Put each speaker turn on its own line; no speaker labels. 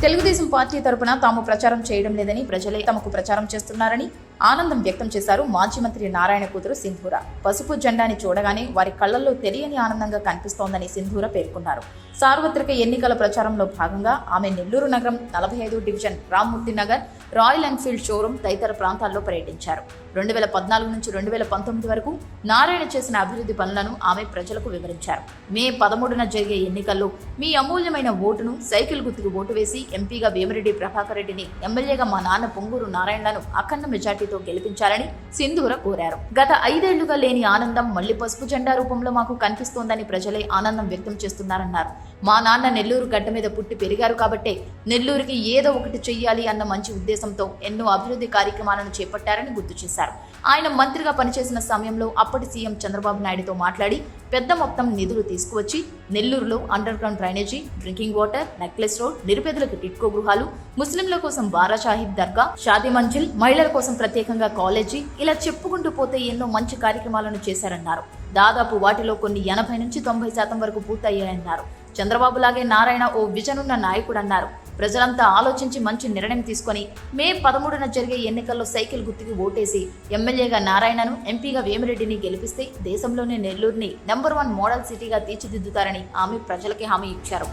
Telugu Desam party తరపున తాము ప్రచారం చేయడం లేదని ప్రజలే తమకు ప్రచారం చేస్తున్నారని ఆనందం వ్యక్తం చేశారు మాజీ మంత్రి నారాయణ కూతురు సింధూర. పసుపు జెండాని చూడగానే వారి కళ్ళల్లో తెలియని ఆనందంగా కనిపిస్తోందని సింధూర పేర్కొన్నారు. సార్వత్రిక ఎన్నికల ప్రచారంలో భాగంగా ఆమె నెల్లూరు నగరం నలభై ఐదు division Rammurthy Nagar Royal Enfield showroom తదితర ప్రాంతాల్లో పర్యటించారు. రెండు వేల పద్నాలుగు నుంచి రెండు వేల పంతొమ్మిది వరకు నారాయణ చేసిన అభివృద్ధి పనులను ఆమె ప్రజలకు వివరించారు. మే పదమూడున జరిగే ఎన్నికల్లో మీ అమూల్యమైన ఓటును సైకిల్ గుర్తుకు ఓటు వేసి ఎంపీగా వేమిరెడ్డి ప్రభాకర్ రెడ్డిని ఎమ్మెల్యేగా మా నాన్న పొంగూరు నారాయణలను అఖండ మెజార్టీ మెజార్టీతో గెలిపించాలని సింధూర కోరారు. గత ఐదేళ్ళుగా లేని ఆనందం మళ్ళీ పసుపు జెండా రూపంలో మాకు కనిపిస్తోందని ప్రజలే ఆనందం వ్యక్తం చేస్తున్నారన్నారు. మా నాన్న నెల్లూరు గడ్డ మీద పుట్టి పెరిగారు కాబట్టే నెల్లూరుకి ఏదో ఒకటి చెయ్యాలి అన్న మంచి ఉద్దేశంతో ఎన్నో అభివృద్ధి కార్యక్రమాలను చేపట్టారని గుర్తు చేశారు. ఆయన మంత్రిగా పనిచేసిన సమయంలో అప్పటి సీఎం చంద్రబాబు నాయుడుతో మాట్లాడి పెద్ద మొత్తం నిధులు తీసుకువచ్చి నెల్లూరులో underground drainage drinking water necklace road నిరుపేదలకు టిట్కో గృహాలు ముస్లింల కోసం బారాషాహిబ్ దర్గా షాదీ మంజిల్ మహిళల కోసం ప్రత్యేకంగా కాలేజీ ఇలా చెప్పుకుంటూ పోతే ఎన్నో మంచి కార్యక్రమాలను చేశారన్నారు. దాదాపు వాటిలో కొన్ని ఎనభై నుంచి తొంభై శాతం వరకు పూర్తయ్యాయన్నారు. చంద్రబాబు లాగే నారాయణ ఓ విజనున్న నాయకుడన్నారు. నాయకుడు అన్నారు ప్రజలంతా ఆలోచించి మంచి నిర్ణయం తీసుకొని మే పదమూడున జరిగే ఎన్నికల్లో సైకిల్ గుర్తుకి ఓటేసి ఎమ్మెల్యేగా నారాయణను ఎంపీగా వేమిరెడ్డిని గెలిపిస్తే దేశంలోనే నెల్లూరుని నెంబర్ వన్ మోడల్ సిటీగా తీర్చిదిద్దుతారని ఆమె ప్రజలకి హామీ ఇచ్చారు.